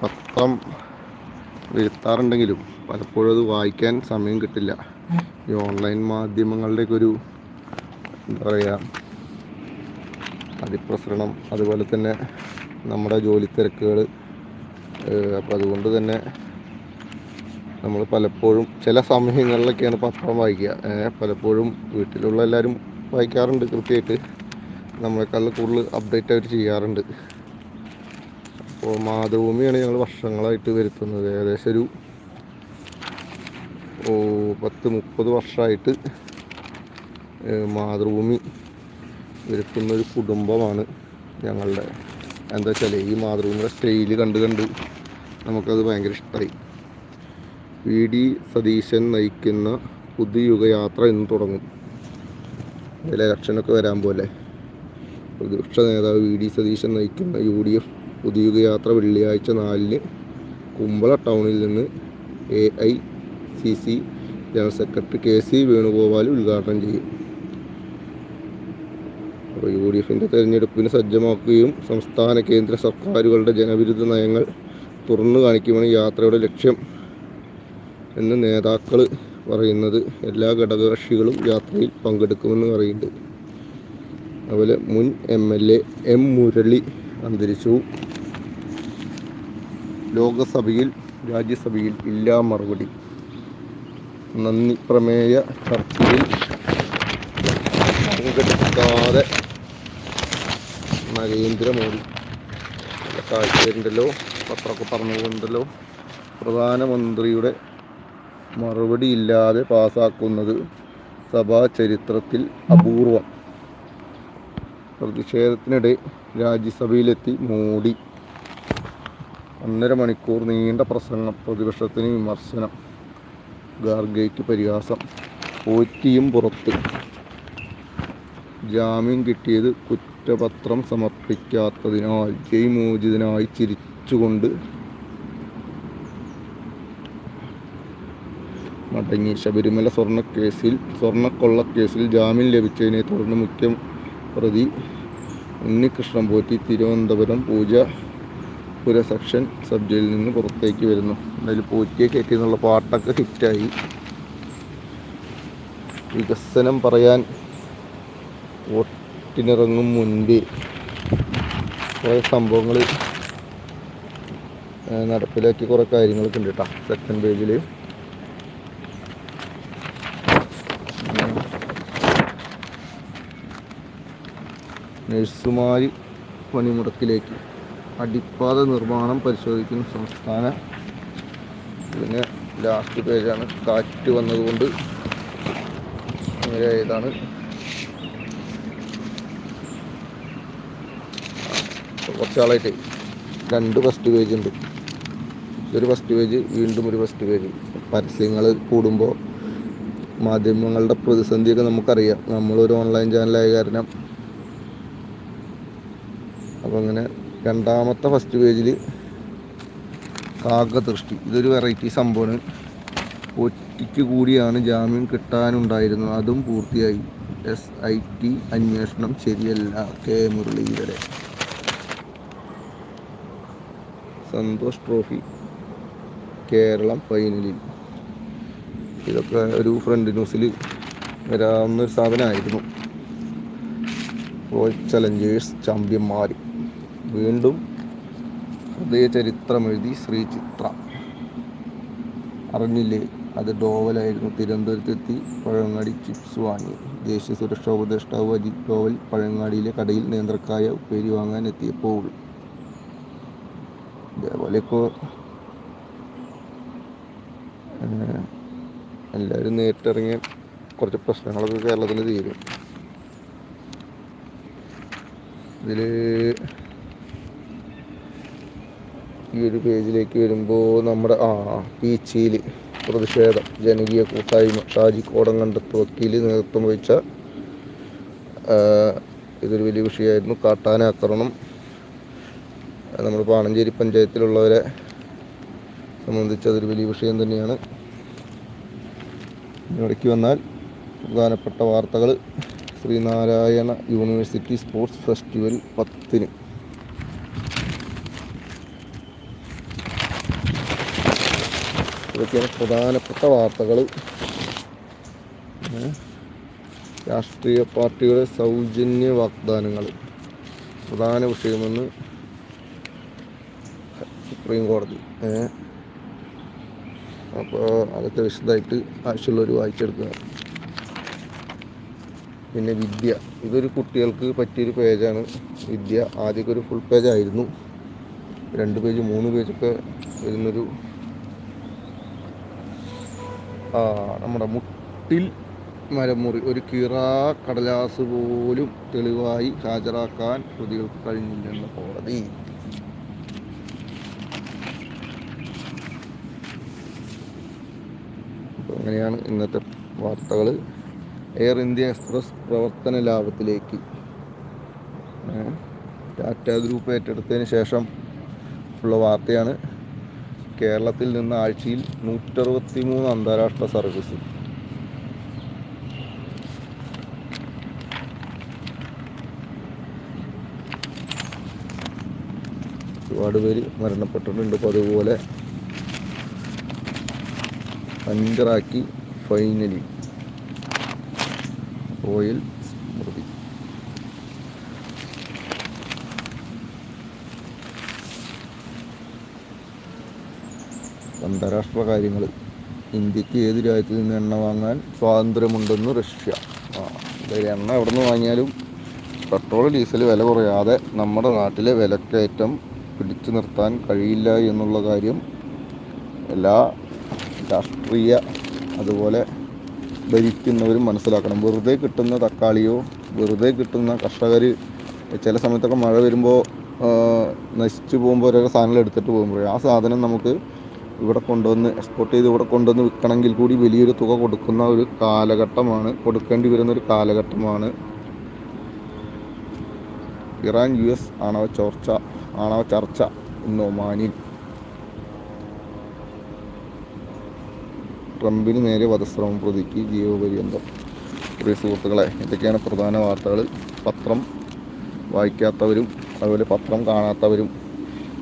പത്രം വരുത്താറുണ്ടെങ്കിലും പലപ്പോഴും അത് വായിക്കാൻ സമയം കിട്ടില്ല. ഈ ഓൺലൈൻ മാധ്യമങ്ങളുടെയൊക്കെ ഒരു എന്താ പറയുക അതിപ്രസരണം അതുപോലെ തന്നെ നമ്മുടെ ജോലി തിരക്കുകൾ അപ്പോൾ അതുകൊണ്ട് തന്നെ നമ്മൾ പലപ്പോഴും ചില സമയങ്ങളിലൊക്കെയാണ് പത്രം വായിക്കുക. പലപ്പോഴും വീട്ടിലുള്ള എല്ലാവരും വായിക്കാറുണ്ട് കൃത്യമായിട്ട്. നമ്മളെക്കാളും കൂടുതൽ അപ്ഡേറ്റ് അവർ ചെയ്യാറുണ്ട്. അപ്പോൾ മാതൃഭൂമിയാണ് ഞങ്ങൾ വർഷങ്ങളായിട്ട് വരുത്തുന്നത്. ഏകദേശം ഒരു ഓ പത്ത് മുപ്പത് വർഷമായിട്ട് മാതൃഭൂമി വരുത്തുന്ന ഒരു കുടുംബമാണ് ഞങ്ങളുടെ. എന്താ വെച്ചാൽ ഈ മാതൃഭൂമിയുടെ സ്റ്റൈൽ കണ്ട് കണ്ട് നമുക്കത് ഭയങ്കര ഇഷ്ടമായി വി ഡി സതീശൻ നയിക്കുന്ന പുതുയുഗയാത്ര ഇന്ന് തുടങ്ങും. അതിൽ ഇലക്ഷനൊക്കെ വരാൻ പോലെ. പ്രതിപക്ഷ നേതാവ് വി ഡി സതീശൻ നയിക്കുന്ന യു ഡി എഫ് പുതുയുഗയാത്ര വെള്ളിയാഴ്ച നാലിന് കുമ്പള ടൗണിൽ നിന്ന് A I C C general secretary K C Venugopal ഉദ്ഘാടനം ചെയ്യും. അപ്പോൾ യു ഡി എഫിന്റെ തെരഞ്ഞെടുപ്പിന് സജ്ജമാക്കുകയും സംസ്ഥാന കേന്ദ്ര സർക്കാരുകളുടെ ജനവിരുദ്ധ നയങ്ങൾ തുറന്നു കാണിക്കുമെന്ന് യാത്രയുടെ ലക്ഷ്യം എന്ന് നേതാക്കൾ പറയുന്നത്. എല്ലാ ഘടകകക്ഷികളും യാത്രയിൽ പങ്കെടുക്കുമെന്ന് പറയുന്നുണ്ട്. അതുപോലെ മുൻ M L A M Murali അന്തരിച്ചു. ലോകസഭയിൽ രാജ്യസഭയിൽ ഇല്ലാ മറുപടി. നന്ദി. പ്രമേയ ചർച്ചയിൽ പങ്കെടുക്കാതെ നരേന്ദ്രമോദി. കാഴ്ചയുണ്ടല്ലോ. പത്രമൊക്കെ പറഞ്ഞുകൊണ്ടല്ലോ. പ്രധാനമന്ത്രിയുടെ മറുപടി ഇല്ലാതെ പാസാക്കുന്നത് സഭാ ചരിത്രത്തിൽ അപൂർവം. പ്രതിഷേധത്തിനിടെ രാജ്യസഭയിലെത്തി മോഡി ഒന്നര മണിക്കൂർ നീണ്ട പ്രസംഗം പ്രതിപക്ഷത്തിന് വിമർശനം ഗാർഗയ്ക്ക് പരിഹാസം പോറ്റിയും പുറത്ത്. ജാമ്യം കിട്ടിയത് കുറ്റപത്രം സമർപ്പിക്കാത്തതിനാൽ ജയ് മോചിതനായി ചിരിച്ചുകൊണ്ട് മടങ്ങി. ശബരിമല സ്വർണക്കേസിൽ സ്വർണക്കൊള്ളക്കേസിൽ ജാമ്യം ലഭിച്ചതിനെ തുടർന്ന് മുഖ്യ പ്രതി ഉണ്ണികൃഷ്ണൻ പോറ്റി തിരുവനന്തപുരം പൂജ പുര സെക്ഷൻ സബ് ജയിലിൽ നിന്ന് പുറത്തേക്ക് വരുന്നു. എന്തായാലും പോറ്റിയെ കയറ്റി എന്നുള്ള പാട്ടൊക്കെ ഹിറ്റായി. വികസനം പറയാൻ വോട്ടിനിറങ്ങും മുൻപേ കുറേ സംഭവങ്ങൾ നടപ്പിലാക്കി കുറേ കാര്യങ്ങളൊക്കെ ഉണ്ട് കേട്ടോ സെക്കൻഡ് പേജിൽ നഴ്സുമാർ പണിമുടക്കിലേക്ക്. അടിപ്പാത നിർമ്മാണം പരിശോധിക്കുന്ന സംസ്ഥാന പിന്നെ ലാസ്റ്റ് പേജാണ് കാറ്റ് വന്നതുകൊണ്ട് ഇതാണ് കുറച്ചാളായിട്ട് രണ്ട് ഫസ്റ്റ് പേജ് ഉണ്ട്. ഒരു ഫസ്റ്റ് പേജ് വീണ്ടും ഒരു ഫസ്റ്റ് പേജ് പരസ്യങ്ങൾ കൂടുമ്പോൾ മാധ്യമങ്ങളുടെ പ്രതിസന്ധിയൊക്കെ നമുക്കറിയാം. നമ്മളൊരു ഓൺലൈൻ ചാനലായ കാരണം. അപ്പം അങ്ങനെ രണ്ടാമത്തെ ഫസ്റ്റ് പേജിൽ കാകദൃഷ്ടി ഇതൊരു വെറൈറ്റി സംഭവമാണ്. ഒറ്റയ്ക്ക് കൂടിയാണ് ജാമ്യം കിട്ടാനുണ്ടായിരുന്നത്. അതും പൂർത്തിയായി. എസ് ഐ ടി അന്വേഷണം ശരിയല്ല. കെ. മുരളീധരൻ. സന്തോഷ് ട്രോഫി കേരളം ഫൈനലിൽ ഇതൊക്കെ ഒരു ഫ്രണ്ട് ന്യൂസിൽ വരാവുന്ന ഒരു സാധനമായിരുന്നു. റോയൽ ചലഞ്ചേഴ്സ് ചാമ്പ്യന്മാർ വീണ്ടും ഹൃദയചരിത്രമെഴുതി ശ്രീ ചിത്ര അറിഞ്ഞില്ലേ? അത് ഡോവലായിരുന്നു. തിരുവനന്തപുരത്തെത്തി പഴങ്ങാടി ചിപ്സ് വാങ്ങി. ദേശീയ സുരക്ഷാ ഉപദേഷ്ടാവ് അജിത് ഡോവൽ പഴങ്ങാടിയിലെ കടയിൽ നേന്ത്രക്കായ ഉപ്പേരി വാങ്ങാൻ എത്തിയപ്പോൾ ഇതേപോലെയൊക്കെ എല്ലാവരും നേരിട്ടിറങ്ങിയ കുറച്ച് പ്രശ്നങ്ങളൊക്കെ കേരളത്തിൽ തീരും. ഇതിൽ ഈ ഒരു പേജിലേക്ക് വരുമ്പോൾ നമ്മുടെ ആ പീച്ചിയിൽ പ്രതിഷേധം ജനകീയ കൂട്ടായ്മ ഷാജി കോടങ്കണ്ടത്ത് വക്കീൽ നേതൃത്വം വഹിച്ച ഇതൊരു വലിയ വിഷയമായിരുന്നു. കാട്ടാന ആക്രമണം. പാണഞ്ചേരി പഞ്ചായത്തിലുള്ളവരെ സംബന്ധിച്ച് അതൊരു വലിയ വിഷയം തന്നെയാണ്. ഇടയ്ക്ക് വന്നാൽ പ്രധാനപ്പെട്ട വാർത്തകൾ ശ്രീനാരായണ യൂണിവേഴ്സിറ്റി സ്പോർട്സ് ഫെസ്റ്റിവൽ പത്തിന്. ഇതൊക്കെയാണ് പ്രധാനപ്പെട്ട വാർത്തകൾ രാഷ്ട്രീയ പാർട്ടിയുടെ സൗജന്യ വാഗ്ദാനങ്ങൾ പ്രധാന വിഷയമെന്ന് സുപ്രീം കോടതി. അപ്പോൾ അതൊക്കെ വിശദമായിട്ട് ആവശ്യമുള്ളവർ വായിച്ചെടുക്കുക. പിന്നെ വിദ്യ. ഇതൊരു കുട്ടികൾക്ക് പറ്റിയൊരു പേജാണ്. വിദ്യ. ആദ്യമൊക്കെ ഒരു ഫുൾ പേജായിരുന്നു രണ്ട് പേജ് മൂന്ന് പേജൊക്കെ വരുന്നൊരു നമ്മുടെ മുട്ടിൽ മരമുറി ഒരു കിറ കടലാസ് പോലും തെളിവായി ഹാജരാക്കാൻ പ്രതികൾക്ക് കഴിഞ്ഞില്ലെന്ന് കോടതി. അങ്ങനെയാണ് ഇന്നത്തെ വാർത്തകൾ എയർ ഇന്ത്യ എക്സ്പ്രസ് പ്രവർത്തന ലാഭത്തിലേക്ക്. ടാറ്റ ഗ്രൂപ്പ് ഏറ്റെടുത്തതിന് ശേഷം ഉള്ള വാർത്തയാണ്. കേരളത്തിൽ നിന്ന് ആഴ്ചയിൽ നൂറ്ററുപത്തി മൂന്ന് അന്താരാഷ്ട്ര സർവീസ്. ഒരുപാട് പേര് മരണപ്പെട്ടിട്ടുണ്ട്. അപ്പോൾ അതുപോലെ പഞ്ചറാക്കി ഫൈനലി. ഓയിൽ അന്താരാഷ്ട്ര കാര്യങ്ങൾ ഇന്ത്യയ്ക്ക് ഏത് രാജ്യത്തിൽ നിന്ന് എണ്ണ വാങ്ങാൻ സ്വാതന്ത്ര്യമുണ്ടെന്ന് റഷ്യ. എണ്ണ എവിടെ നിന്ന് വാങ്ങിയാലും പെട്രോൾ ഡീസൽ വില കുറയാതെ നമ്മുടെ നാട്ടിലെ വിലക്കയറ്റം പിടിച്ചു നിർത്താൻ കഴിയില്ല എന്നുള്ള കാര്യം എല്ലാ രാഷ്ട്രീയ അതുപോലെ ഭരിക്കുന്നവരും മനസ്സിലാക്കണം. വെറുതെ കിട്ടുന്ന തക്കാളിയോ വെറുതെ കിട്ടുന്ന കർഷകർ ചില സമയത്തൊക്കെ മഴ വരുമ്പോൾ നശിച്ചു പോകുമ്പോൾ ഓരോ സാധനങ്ങൾ എടുത്തിട്ട് പോകുമ്പോൾ ആ സാധനം നമുക്ക് ഇവിടെ കൊണ്ടുവന്ന് എക്സ്പോർട്ട് ചെയ്ത് ഇവിടെ കൊണ്ടുവന്ന് വിൽക്കണമെങ്കിൽ കൂടി വലിയൊരു തുക കൊടുക്കുന്ന ഒരു കാലഘട്ടമാണ് കൊടുക്കേണ്ടി വരുന്ന ഒരു കാലഘട്ടമാണ്. ഇറാൻ യു എസ് ആണവ ചോർച്ച ആണവ ചർച്ച ഇന്ന് ഒമാനിൽ. ട്രംപിന് നേരെ വധശ്രമം പ്രതിക്ക് ജീവപര്യന്തം പ്രിയ സുഹൃത്തുക്കളെ ഇതൊക്കെയാണ് പ്രധാന വാർത്തകൾ. പത്രം വായിക്കാത്തവരും അതുപോലെ പത്രം കാണാത്തവരും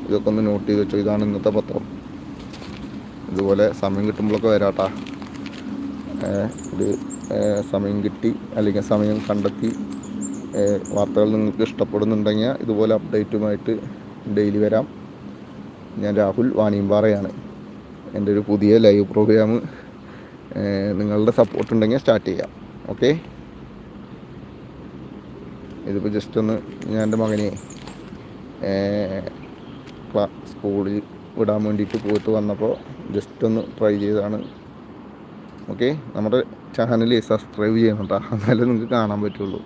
ഇതൊക്കെ ഒന്ന് നോട്ട് ചെയ്ത് വെച്ചോ. ഇതാണ് ഇന്നത്തെ പത്രം. ഇതുപോലെ സമയം കിട്ടുമ്പോഴൊക്കെ വരാട്ടാ. ഇത് സമയം കിട്ടി അല്ലെങ്കിൽ സമയം കണ്ടെത്തി വാർത്തകൾ നിങ്ങൾക്ക് ഇഷ്ടപ്പെടുന്നുണ്ടെങ്കിൽ ഇതുപോലെ അപ്ഡേറ്റുമായിട്ട് ഡെയിലി വരാം. ഞാൻ രാഹുൽ വാണിയമ്പാറയാണ്. എന്റെ ഒരു പുതിയ ലൈവ് പ്രോഗ്രാം നിങ്ങളുടെ സപ്പോർട്ട് ഉണ്ടെങ്കിൽ സ്റ്റാർട്ട് ചെയ്യാം. ഓക്കെ ഇതിപ്പോൾ ജസ്റ്റ് ഒന്ന് ഞാൻ എന്റെ മകനെ സ്കൂളിൽ വിടാൻ വേണ്ടിയിട്ട് പോയിട്ട് വന്നപ്പോൾ ജസ്റ്റ് ഒന്ന് ട്രൈ ചെയ്താണ്. ഓക്കെ നമ്മുടെ ചാനൽ സബ്സ്ക്രൈബ് ചെയ്യണം എന്നാലേ നിങ്ങൾക്ക് കാണാൻ പറ്റുള്ളൂ.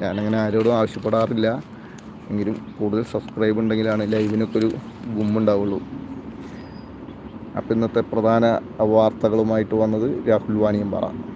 ഞാനങ്ങനെ ആരോടും ആവശ്യപ്പെടാറില്ല. എങ്കിലും കൂടുതൽ സബ്സ്ക്രൈബ് ഉണ്ടെങ്കിലാണ് ലൈവിനൊക്കെ ഒരു ഗുമ്മുണ്ടാവുള്ളൂ അപ്പോൾ ഇന്നത്തെ പ്രധാന വാർത്തകളുമായിട്ട് വന്നത് രാഹുൽ വാണിയമ്പാറ.